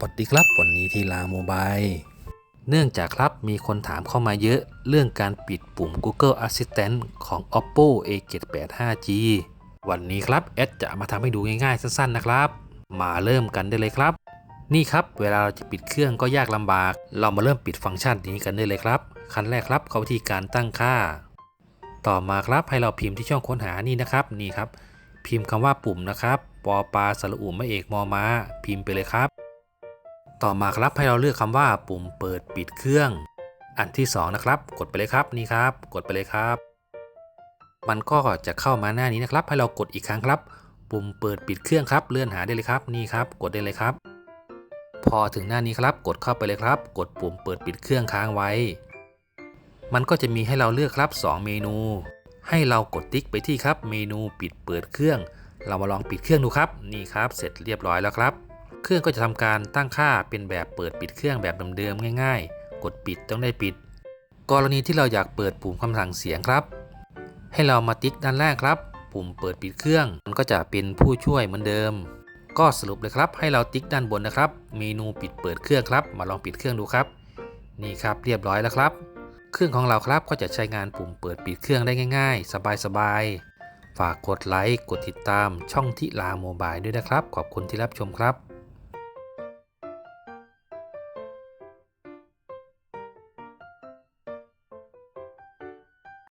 วัสดีครับ วันนี้ที่ลาโมบายเนื่องจากครับมีคนถามเข้ามาเยอะ เรื่องการปิดปุ่ม Google Assistant ของ Oppo A78 5G วันนี้ครับแอดจะมาทำให้ดูง่ายๆ สั้นๆนะครับ มาเริ่มกันได้เลยครับ นี่ครับเวลาเราจะปิดเครื่องก็ยากลำบาก เรามาเริ่มปิดฟังก์ชันนี้กันได้เลยครับ ขั้นแรกครับเข้าวิธีการตั้งค่า ต่อมาครับให้เราพิมพ์ที่ช่องค้นหานี่นะครับนี่ครับ พิมพ์คำว่าปุ่มนะครับปอปลาสระอุไม่เอกมอม้าพิมพ์ไปเลยครับ ต่อมาครับให้เราเลือกคำว่าปุ่มเปิดปิดเครื่อง อันที่สองนะครับ กดไปเลยครับนี่ครับ กดไปเลยครับ มันก็จะเข้ามาหน้านี้นะครับ ให้เรากดอีกครั้งครับ ปุ่มเปิดปิดเครื่องครับ เลื่อนหาได้เลยครับนี่ครับ กดได้เลยครับ พอถึงหน้านี้ครับ กดเข้าไปเลยครับ กดปุ่มเปิดปิดเครื่องค้างไว้ มันก็จะมีให้เราเลือกครับ 2 เมนู ให้เรากดติ๊กไปที่ครับ เมนูปิดเปิดเครื่อง เรามาลองปิดเครื่องดูครับ นี่ครับ เสร็จเรียบร้อยแล้วครับ เครื่องก็จะทำการตั้งค่าเป็นแบบเปิดปิดเครื่องแบบเดิมๆง่าย ๆ กดปิดต้องได้ปิด กรณีที่เราอยากเปิดปุ่มคำสั่งเสียงครับ ให้เรามาติ๊กด้านล่างครับ ปุ่มเปิดปิดเครื่องมันก็จะเป็นผู้ช่วยเหมือนเดิม ก็สรุปเลยครับ ให้เราติ๊กด้านบนนะครับ เมนูปิดเปิดเครื่องครับ มาลองปิดเครื่องดูครับ นี่ครับเรียบร้อยแล้วครับ เครื่องของเราครับก็จะใช้งานปุ่มเปิดปิดเครื่องได้ง่าย ๆ สบายๆฝากกดไลค์ กดติดตามช่องทิลาโมบายด้วยนะครับ ขอบคุณที่รับชมครับ